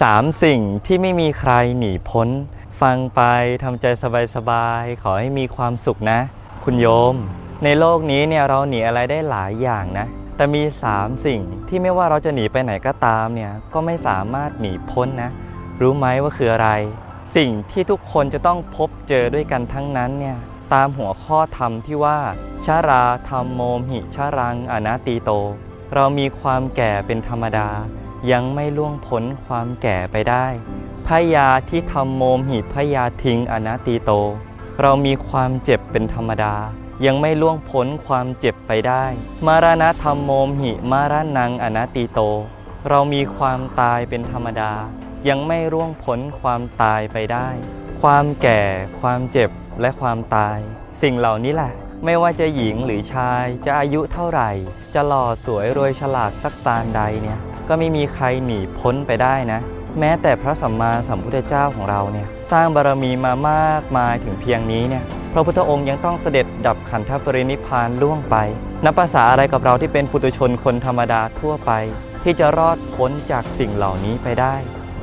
สามสิ่งที่ไม่มีใครหนีพ้น ฟังไปทำใจสบายๆ ขอให้มีความสุขนะ คุณโยม ในโลกนี้เนี่ยเราหนีอะไรได้หลายอย่างนะ แต่มีสามสิ่งที่ไม่ว่าเราจะหนีไปไหนก็ตามเนี่ยก็ไม่สามารถหนีพ้นนะ รู้ไหมว่าคืออะไร สิ่งที่ทุกคนจะต้องพบเจอด้วยกันทั้งนั้นเนี่ยตามหัวข้อธรรมที่ว่าชาราธรรมโมมหิชารังอนาตีโต เรามีความแก่เป็นธรรมดา ยังไม่ล่วงพ้นความแก่ไปได้พยาที่ทำโมมหิพยาทิ้งอนาตีโต เรามีความเจ็บเป็นธรรมดา ยังไม่ล่วงพ้นความเจ็บไปได้ มารณะธรรมโมมหิมารนังอนาตีโต เรามีความตายเป็นธรรมดา ยังไม่ร่วงพ้นความตายไปได้ ความแก่ ความเจ็บและความตาย สิ่งเหล่านี้แหละ ไม่ว่าจะหญิงหรือชายจะอายุเท่าไหร่ จะหล่อสวยรวยฉลาดสักปานใดเนี่ย ก็ไม่มีใครหนีพ้นไปได้นะ แม้แต่พระสัมมาสัมพุทธเจ้าของเราเนี่ยสร้างบารมีมามากมายถึงเพียงนี้เนี่ยพระพุทธองค์ยังต้องเสด็จดับขันธปรินิพานล่วงไป นับภาษาอะไรกับเราที่เป็นปุถุชนคนธรรมดาทั่วไป ที่จะรอดพ้นจากสิ่งเหล่านี้ไปได้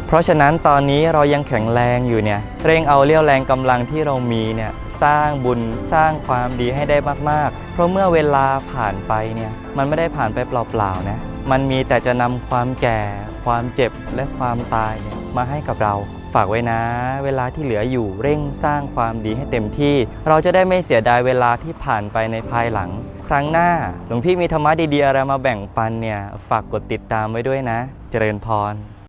เพราะฉะนั้นตอนนี้เรายังแข็งแรงอยู่เนี่ยเร่งเอาเรี่ยวแรงกำลังที่เรามีเนี่ยสร้างบุญสร้างความดีให้ได้มากๆ เพราะเมื่อเวลาผ่านไปเนี่ยมันไม่ได้ผ่านไปเปล่าๆนะ มันมีแต่จะนำความแก่ ความเจ็บและความตายเนี่ยมาให้กับเรา ฝากไว้นะ เวลาที่เหลืออยู่เร่งสร้างความดีให้เต็มที่ เราจะได้ไม่เสียดายเวลาที่ผ่านไปในภายหลัง ครั้งหน้า หลวงพี่มีธรรมะดีๆอะไรมาแบ่งปันเนี่ย ฝากกดติดตามไว้ด้วยนะ เจริญพร